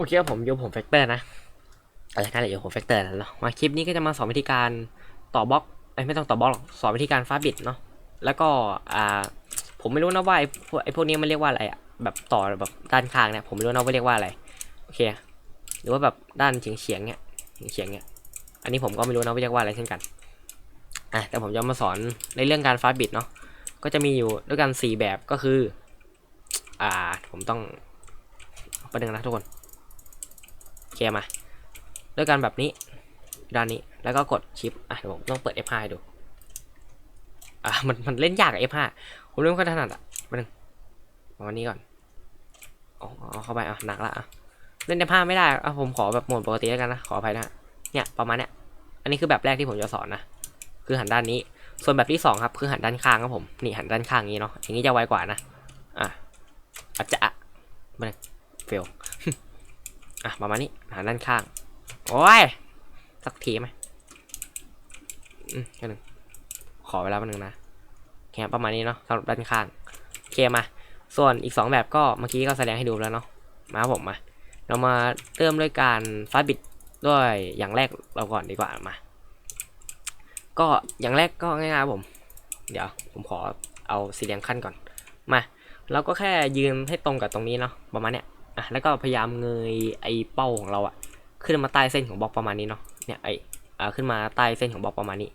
โอเคครับผมโยผมแฟกเตอร์นะอะไรกันเลยโยผมแฟกเตอร์นะเนาะมาคลิปนี้ก็จะมาสอนวิธีการต่อบล็อกไม่ต้องต่อบล็อกหรอกสอนวิธีการฟ้าบิดเนาะแล้วก็อ่าผมไม่รู้นะว่าไอ้พวกไอ้พวกนี้มันเรียกว่าอะไรอะแบบต่อแบบด้านข้างเนี่ยผมไม่รู้นะว่าเรียกว่าอะไรโอเคหรือว่าแบบด้านเฉียงเฉียงเนี่ยเฉียงเนี่ยอันนี้ผมก็ไม่รู้นะว่าเรียกว่าอะไรเช่นกันอะแต่ผมจะมาสอนในเรื่องการฟ้าบิดเนาะก็จะมีอยู่ด้วยกันสี่แบบก็คือ อ่าผมต้องประเด็นนะทุกคน เคมาด้วยกันแบบนี้ด้านนี้แล้วก็กดชิปอะเดี๋ยวผมต้องเปิด F5 ให้ดูอะมันมันเล่นยากกับ F5 ผมเล่นไม่ค่อยถนัดอะมาหนึ่งมาวันนี้ก่อนเอาเอเข้าไปอะหนักละอะเล่น F5 ไม่ได้อะผมขอแบบโหมดปกติแล้วกันนะขออภัยนะเนี่ยประมาณเนี้ยอันนี้คือแบบแรกที่ผมจะสอนนะคือหันด้านนี้ ส่วนแบบที่สองครับคือหันด้านข้างครับผมนี่หันด้านข้างอย่างนี้เนาะอย่างนี้จะไวกว่านะอะอาจจะอะมาหนึ่งเฟล อะประมาณนี้หันด้านข้าง โอ้ย สักทีไหมอืมแค่หนึ่งขอเวลาแป๊บนึงนะแค่ประมาณนี้เนาะสำหรับด้านข้างโอเคมา ส่วนอีกสองแบบก็เมื่อกี้ก็แสดงให้ดูแล้วเนาะมาผมมา เรามาเริ่มด้วยการฟาบิดด้วยอย่างแรกเราก่อนดีกว่ามา ก็อย่างแรกก็ง่ายๆผม เดี๋ยวผมขอเอาสีแดงขั้นก่อนมาเราก็แค่ยืนให้ตรงกับตรงนี้เนาะประมาณเนี้ย อะแล้วก็พยายามเงยไอ้เป้าของเราอะขึ้นมาใต้เส้นของบล็อกประมาณนี้เนาะเนี่ยไอ้อ่าขึ้นมาใต้เส้นของบล็อกประมาณนี้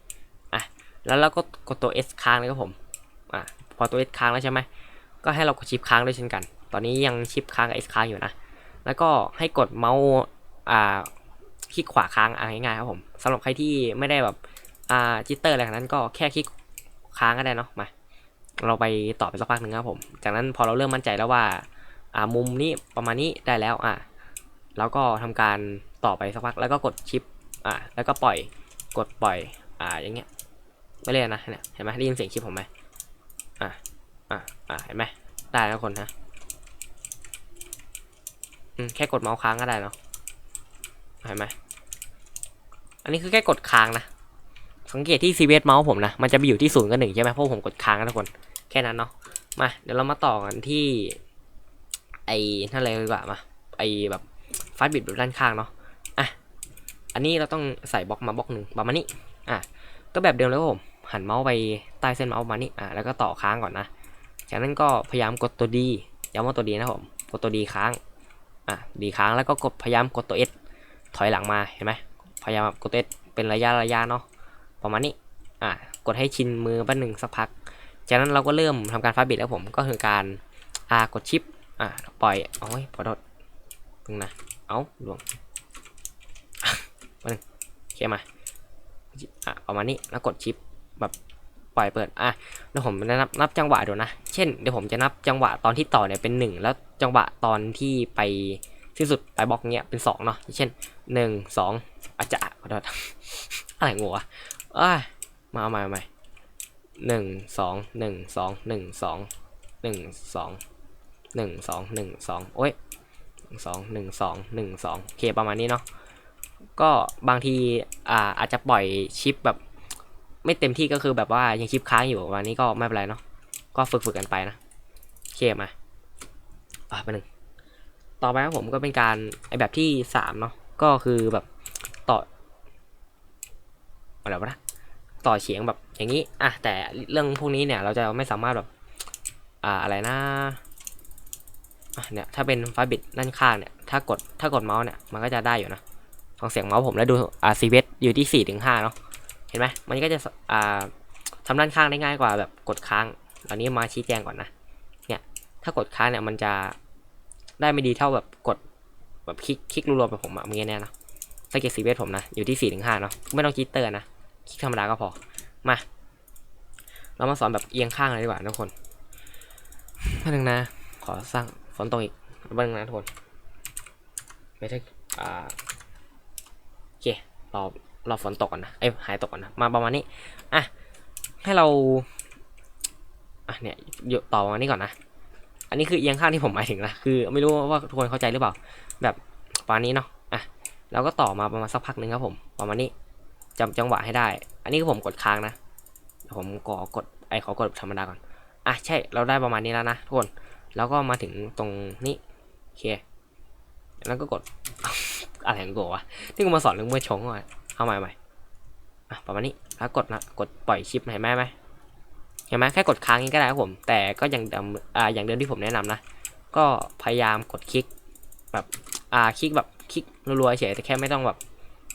อะแล้วเราก็กดตัว S ค้างเลยครับผมอะพอตัว S ค้างแล้วใช่ไหมก็ให้เรากดชิปค้างด้วยเช่นกัน ตอนนี้ยังชิปค้างกับ S ค้างอยู่นะแล้วก็ให้กดเมาส์อ่าคลิกขวาค้างอะง่ายๆครับผมสำหรับใครที่ไม่ได้แบบอ่าจิตเตอร์อะไรขนาดนั้นก็แค่คลิกค้างก็ได้เนาะมาเราไปต่อไปสักพักหนึ่งครับผม จากนั้นพอเราเริ่มมั่นใจแล้วว่า อ่ามุมนี้ประมาณนี้ได้แล้วอะแล้วก็ทำการต่อไปสักพักแล้วก็กดชิปอะแล้วก็ปล่อยกดปล่อยอ่าอย่างเงี้ยไม่เล่นนะเนี่ยเห็นไหมได้ยินเสียงชิปผมไหมอะอะอะเห็นไหมได้แล้วคนฮะอืมแค่กดเมาส์ค้างก็ได้เนาะเห็นไหมอันนี้คือแค่กดค้างนะสังเกตที่ CVS เมาส์ผมนะมันจะไปอยู่ที่ศูนย์กับหนึ่งใช่ไหมเพราะผมกดค้างนะทุกคนแค่นั้นเนาะมาเดี๋ยวเรามาต่อกันที่ ไอ้นั่นเลยดีกว่ามาไอ้แบบฟาสบิดแบบด้านข้างเนาะอะอันนี้เราต้องใส่บล็อกมาบล็อกหนึ่งประมาณนี้อะก็แบบเดิมเลยครับผมหันเมาส์ไปใต้เส้นเมาส์ประมาณนี้อะแล้วก็ต่อค้างก่อนนะจากนั้นก็พยายามกดตัวดีย้ำว่าตัวดีนะผมกดตัวดีค้างอะดีค้างแล้วก็กดพยายามกดตัว S ถอยหลังมาเห็นไหมพยายามกดตัว S เป็นระยะระยะเนาะประมาณนี้อะกดให้ชินมือแป๊บหนึ่งสักพัก จากนั้นเราก็เริ่มทำการฟาสบิดแล้วผมก็คือการอ่ากดชิป อะปล่อยโอ้ยขอโทษตรงนะ เอาหลวงมาหนึ่งโอเคมาอะประมาณนี้แล้วกดชิปแบบปล่อยเปิดอะเดี๋ยวผมจะนับนับจังหวะดูนะ เช่นเดี๋ยวผมจะนับจังหวะตอนที่ต่อเนี่ยเป็นหนึ่งแล้วจังหวะตอนที่ไปสิ้นสุดไปลายบล็อกเนี้ยเป็นสองเนาะเช่นหนึ่งสองอาจจะขอโทษอะไรงัวอะมาเอาใหม่เอาใหม่หนึ่งสองหนึ่งสองหนึ่งสองหนึ่งสอง หนึ่งสองหนึ่งสองโอ้ยสองหนึ่งสองหนึ่งสองโอเคประมาณนี้เนาะก็บางทีอ่าอาจจะปล่อยชิปแบบ ไม่เต็มที่ก็คือแบบว่ายังชิปค้างอยู่ประมาณนี้ก็ไม่เป็นไรเนาะก็ฝึกฝึกกันไปนะโอเคมาอะไปหนึ่งต่อไปครับผมก็เป็นการไอแบบที่สามเนาะก็คือแบบต่ออะไรวะนะต่อเฉียงแบบอย่างนี้อะแต่เรื่องพวกนี้เนี่ยเราจะไม่สามารถแบบอ่าอะไรนะ เนี่ยถ้าเป็นไฟบิดด้านข้างเนี่ยถ้ากดถ้ากดเมาส์เนี่ยมันก็จะได้อยู่นะฟังเสียงเมาส์ผมแล้วดูอ่าซีเวอยู่ที่4ถึง5เนาะเห็นไหมมันก็จะอ่าทำด้านข้างได้ง่ายกว่าแบบกดค้างตอนนี้มาชี้แจงก่อนนะเนี่ยถ้ากดค้างเนี่ยมันจะได้ไม่ดีเท่าแบบกดแบบคลิกคลิกรัวๆแบบผมอะเมื่อกี้เนี่ยนะสังเกตซีเวผมนะอยู่ที่4ถึง5เนาะไม่ต้องจิตเตอร์นะคลิกธรรมดาก็พอมาเรามาสอนแบบเอียงข้างเลยดีกว่าทุกคนนึงนะขอสร้าง ฝนตกอีกเบ้างนะทุกคนไม่ใช่อ่าโอเครอรอฝนตกก่อนนะเอ้ยหายตกก่อนนะมาประมาณนี้อะให้เราอะเนี่ยยต่อมานี้ก่อนนะ อันนี้คือเอียงข้างที่ผมหมายถึงนะคือ ไม่รู้ว่าทุกคนเข้าใจหรือเปล่า แบบประมาณนี้เนาะอะเราก็ต่อมาประมาณสักพักหนึ่งครับผม ประมาณนี้จำจังหวะให้ได้ อันนี้คือผมกดค้างนะเดี๋ยวผมขอกดไอขอกดธรรมดาก่อนอะใช่เราได้ประมาณนี้แล้วนะทุกคน แล้วก็มาถึงตรงนี้โอเค แล้วก็กด อะไรของกูวะที่กูมาสอนเรื่องเมื่อชงก่อนเอาใหม่ใหม่อะประมาณนี้แล้วกดนะกดปล่อยคลิปเห็นไหมไหมเห็นไหมแค่กดค้างนี้ก็ได้ครับผม แต่ก็อย่างเดิมอ่าอย่างเดิมที่ผมแนะนำนะก็พยายามกดคลิกแบบอ่าคลิกแบบคลิกรัวๆเฉยแต่แค่ไม่ต้องแบบ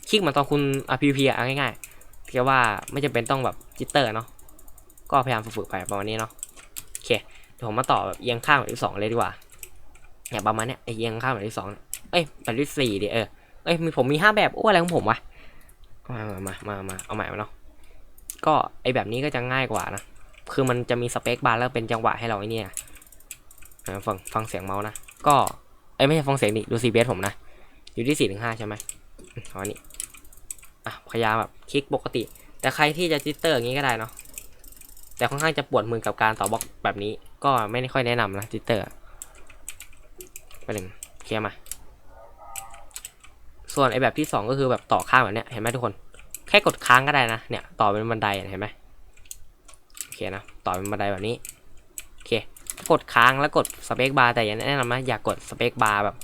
คลิกเหมือนตอนคุณอะพีพีอะง่ายๆแค่ว่าไม่จำเป็นต้องแบบจิตเตอร์เนาะก็พยายามฝึกๆไปประมาณนี้เนาะ ผมมาต่อแบบเอียงข้างแบบที่สองเลยดีกว่าอย่างประมาณเนี้ยไอ้เอียงข้างแบบที่สองเนี่ยเอ้ยแบบที่สี่ดิเออเอ้ยมีผมมีห้าแบบโอ้อะไรของผมวะมามามามามาเอาใหม่มาเนาะก็ไอแบบนี้ก็จะง่ายกว่านะคือมันจะมีสเปคบาร์แล้วเป็นจังหวะให้เราไอเนี่ยฟังฟังเสียงเมาส์นะก็เอ้ยไม่ใช่ฟังเสียงดิดูซีเบสผมนะอยู่ที่สี่ถึงห้าใช่ไหมอืมเอาอันนี้อะพยายามแบบคลิกปกติ แต่ใครที่จะจิตเตอร์อย่างนี้ก็ได้เนาะแต่ค่อนข้างจะปวดมือกับการต่อบล็อกแบบนี้ ก็ไม่ได้ค่อยแนะนำนะจิตเตอร์ไปหนึ่งเคลียร์มา ส่วนไอแบบที่สองก็คือแบบต่อข้างแบบเนี้ยเห็นไหมทุกคน แค่กดค้างก็ได้นะเนี่ยต่อเป็นบันไดเห็นไหมโอเคนะต่อเป็นบันไดแบบนี้โอเคกดค้างแล้วกดสเปคบาร์แต่อย่าแนะนำนะอย่ากดสเปคบาร์แบบ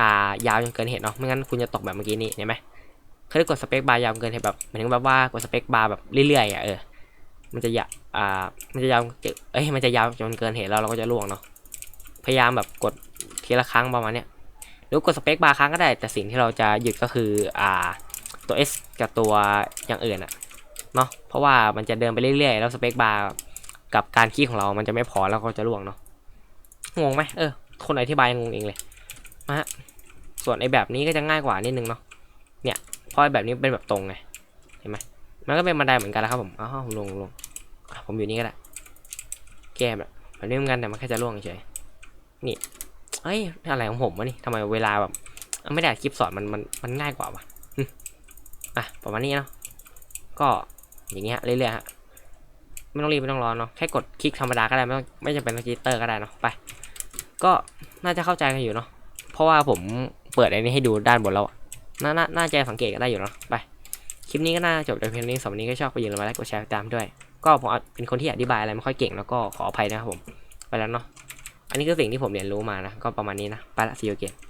อ่ายาวจนเกินเหตุเนาะไม่งั้นคุณจะตกแบบเมื่อกี้นี้เห็นไหมเคยกดสเปคบาร์ยาวเกินเหตุแบบหมายถึงแบบว่ากดสเปคบาร์แบบเรื่อยๆอะเออ มันจะยาวอ่า มันจะยาวเอ้ย มันจะยาวจนเกินเหตุแล้วเราก็จะล่วงเนาะ พยายามแบบกดทีละครั้งประมาณเนี้ย หรือกดสเปคบาร์ครั้งก็ได้ แต่สิ่งที่เราจะหยุดก็คือ อ่า ตัว S กับตัวอย่างอื่นอะเนาะ เพราะว่ามันจะเดินไปเรื่อยๆ แล้วสเปคบาร์กับการคีย์ของเรา มันจะไม่พอแล้วก็จะล่วงเนาะ งงไหมเออ คนอธิบายงงเองเลย มาฮะ ส่วนไอ้แบบนี้ก็จะง่ายกว่านิดนึงเนาะ เนี่ย เพราะไอ้แบบนี้เป็นแบบตรงไง เห็นไหม มันก็เป็นบันไดเหมือนกันแล้วครับผมอ้าวลงลงผมอยู่นี่ก็ได้แก้แบบแบบนี้เหมือนกันแต่มันแค่จะล่วงเฉยนี่เอ้ยอะไรของผมวะนี่ทำไมเวลาแบบไม่ได้คลิปสอนมันมันมันง่ายกว่าวะอะประมาณนี้เนาะก็อย่างเงี้ยเรื่อยๆฮะไม่ต้องรีบไม่ต้องร้อนเนาะแค่กดคลิกธรรมดาก็ได้ไม่ต้องไม่จำเป็นต้องจิตเตอร์ก็ได้เนาะไปก็น่าจะเข้าใจกันอยู่เนาะเพราะว่าผมเปิดไอ้นี้ให้ดูด้านบนแล้วอะน่าน่าน่าจะสังเกตกันได้อยู่เนาะไป คลิปนี้ก็น่าจบแต่เพียงนี้สำหรับวันนี้ก็ชอบไปยืนไว้แล้วกดแชร์ตามด้วย ก็ผมเป็นคนที่อธิบายอะไรไม่ค่อยเก่งแล้วก็ขออภัยนะครับผม ไปแล้วเนาะ อันนี้คือสิ่งที่ผมเรียนรู้มานะ ก็ประมาณนี้นะ ไปละ see you again